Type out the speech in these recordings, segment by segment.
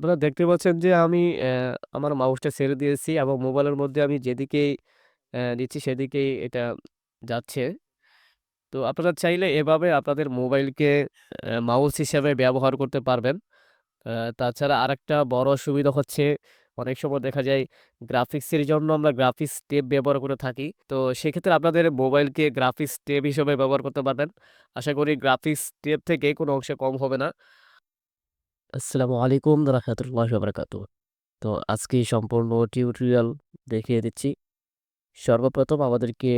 আপনারা দেখতে পাচ্ছেন যে আমি আমার মাউসটা ছেড়ে দিয়েছি এবং মোবাইলের মধ্যে আমি যেদিকেই নিচ্ছি সেদিকেই এটা যাচ্ছে। তো আপনারা চাইলে এভাবে আপনাদের মোবাইলকে মাউস হিসেবে ব্যবহার করতে পারবেন। অ্যা তাছাড়া আরেকটা বড় সুবিধা হচ্ছে, অনেক সময় দেখা যায় গ্রাফিক্সের জন্য আমরা গ্রাফিক্স ট্যাব ব্যবহার করে থাকি। তো সেক্ষেত্রে আপনাদের মোবাইলকে গ্রাফিক্স ট্যাব হিসেবে ব্যবহার করতে পারবেন। আশা করি গ্রাফিক্স ট্যাব থেকে কোনো অংশে কম হবে না। আসসালামু আলাইকুম রাহমাতুল্লাহি ওয়া বারাকাতুহু। তো আজকে সম্পূর্ণ টিউটোরিয়াল দেখিয়ে দিচ্ছি। সর্বপ্রথম আমাদেরকে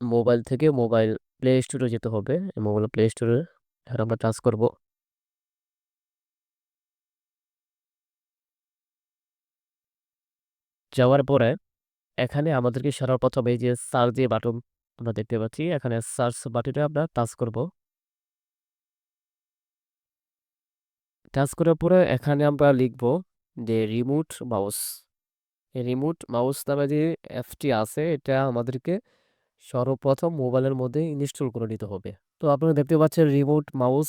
মোবাইল থেকে মোবাইল প্লে স্টোরে যেতে হবে। মোবাইল প্লে স্টোরে আমরা টাচ করব। যাওয়ার পরে এখানে আমাদেরকে সর্বপ্রথম এই যে সার্চ যে বাটন আমরা দেখতে পাচ্ছি, এখানে সার্চ বাটনে আমরা টাচ করব। টাচ করার পরে এখানে আমরা লিখব যে রিমোট মাউস। রিমোট মাউস নামে যে অ্যাপটি আছে, এটা আমাদেরকে সর্বপ্রথম মোবাইলের মধ্যে ইনস্টল করে নিতে হবে। তো আপনারা দেখতে পাচ্ছেন রিমোট মাউস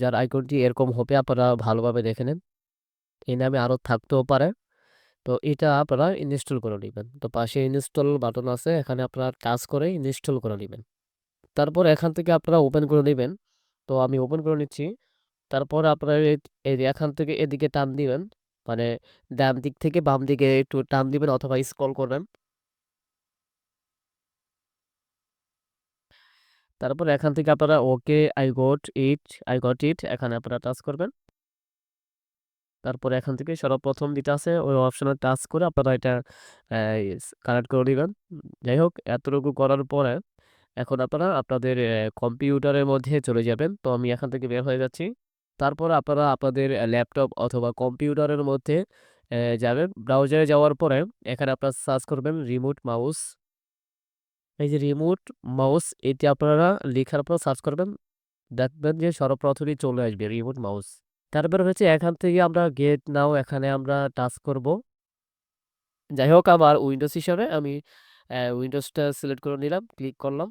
যার আইকনটি এরকম হবে, আপনারা ভালোভাবে দেখে নেন। এই নামে আরও থাকতেও পারে। তো এটা আপনারা ইনস্টল করে নেবেন তো পাশে ইনস্টল বাটন আছে, এখানে আপনারা টাচ করে ইনস্টল করে নেবেন তারপর এখান থেকে আপনারা ওপেন করে নেবেন তো আমি ওপেন করে নিচ্ছি। তারপর আপনারা এই এই এখান থেকে এদিকে টান দিবেন। মানে ডান দিক থেকে বাম দিকে একটু টান দিবেন অথবা স্ক্রল করবেন। তারপর এখান থেকে আপনারা okay I got it, I got it এখানে আপনারা টাচ করবেন। তারপর এখান থেকে সর্বপ্রথম যেটা আছে ওই অপশনে টাচ করে আপনারা এটা কানেক্ট করে নিবেন। যাই হোক এতটুকু করার পরে এখন আপনারা আপনাদের কম্পিউটারের মধ্যে চলে যাবেন। তো আমি এখান থেকে বের হয়ে যাচ্ছি। তারপর আপনারা আপনাদের ল্যাপটপ অথবা কম্পিউটারের মধ্যে যাবেন। ব্রাউজারে যাওয়ার পরে এখানে আপনারা সার্চ করবেন রিমোট মাউস। এই যে রিমোট মাউস এটি আপনারা লেখার পর সার্চ করবেন। দেখবেন যে সর্বপ্রথমই চলে আসবে রিমোট মাউস। তারপর হচ্ছে এখান থেকে আমরা গেট নাও এখানে আমরা টাচ করব। যাই হোক আমার উইন্ডোজ হিসাবে আমি উইন্ডোজটা সিলেক্ট করে নিলাম, ক্লিক করলাম।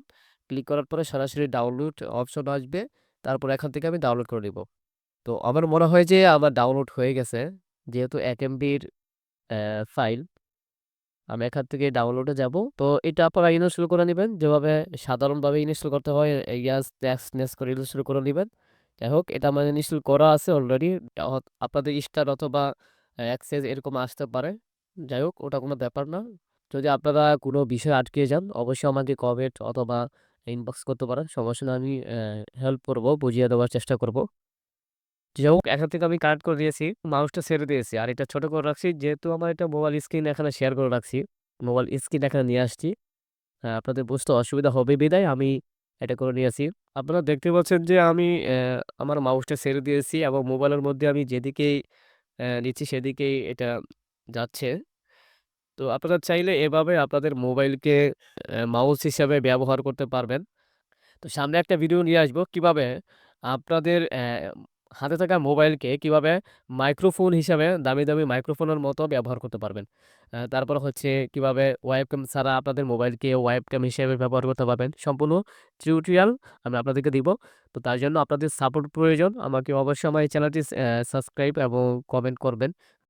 ক্লিক করার পরে সরাসরি ডাউনলোড অপশন আসবে। তারপর এখান থেকে আমি ডাউনলোড করে নিব। তো আমার মনে হয় যে আমার ডাউনলোড হয়ে গেছে। যেহেতু এক এমবির ফাইল। আমি এখান থেকে ডাউনলোডে যাব। তো এটা আপনারা ইনস্টল করে নেবেন যেভাবে সাধারণভাবে ইনস্টল করতে হয় ইয়াস ট্যাক্স নেস করে ইনস্টল করে নেবেন যাই হোক এটা আমার ইনস্টল করা আছে অলরেডি। আপনাদের স্টার অথবা অ্যাক্সেস এরকম আসতে পারে। যাই হোক ওটা কোনো ব্যাপার না। যদি আপনারা কোনো বিষয়ে আটকে যান অবশ্যই আমাকে কমেন্ট অথবা ইনবক্স করতে পারেন। সমস্যা আমি হেল্প করব, বুঝিয়ে দেওয়ার চেষ্টা করব। যাই হোক এখান থেকে আমি কানেক্ট করে দিয়েছি। মাউসটা ছেড়ে দিয়েছি। আর এটা ছোট করে রাখছি যেহেতু আমার এটা মোবাইল স্ক্রিন এখানে শেয়ার করে রাখছি। মোবাইল স্ক্রিন এখানে নিয়ে আসছি। হ্যাঁ, আপনাদের বুঝতে অসুবিধা হবে বিদায় আমি এটা করে নিয়েছি। আপনারা দেখতে পাচ্ছেন যে আমি আমার মাউসটা ছেড়ে দিয়েছি এবং মোবাইলের মধ্যে আমি যেদিকেই নিচ্ছি সেদিকেই এটা যাচ্ছে। তো আপনারা চাইলে এভাবে আপনাদের মোবাইলকে মাউস হিসাবে ব্যবহার করতে পারবেন। তো সামনে একটা ভিডিও নিয়ে আসব কীভাবে আপনাদের হাতে থাকা মোবাইলকে কীভাবে মাইক্রোফোন হিসাবে দামি, দামি মাইক্রোফোনের মতো ব্যবহার করতে পারবেন। তারপর হচ্ছে কীভাবে ওয়েবক্যাম ছাড়া আপনাদের মোবাইলকে ওয়েবক্যাম হিসেবে ব্যবহার করতে পারবেন। সম্পূর্ণ টিউটোরিয়াল আমি আপনাদেরকে দিব। তো তার জন্য আপনাদের সাপোর্ট প্রয়োজন। আমাকে অবশ্যই আমার এই চ্যানেলটি সাবস্ক্রাইব এবং কমেন্ট করবেন।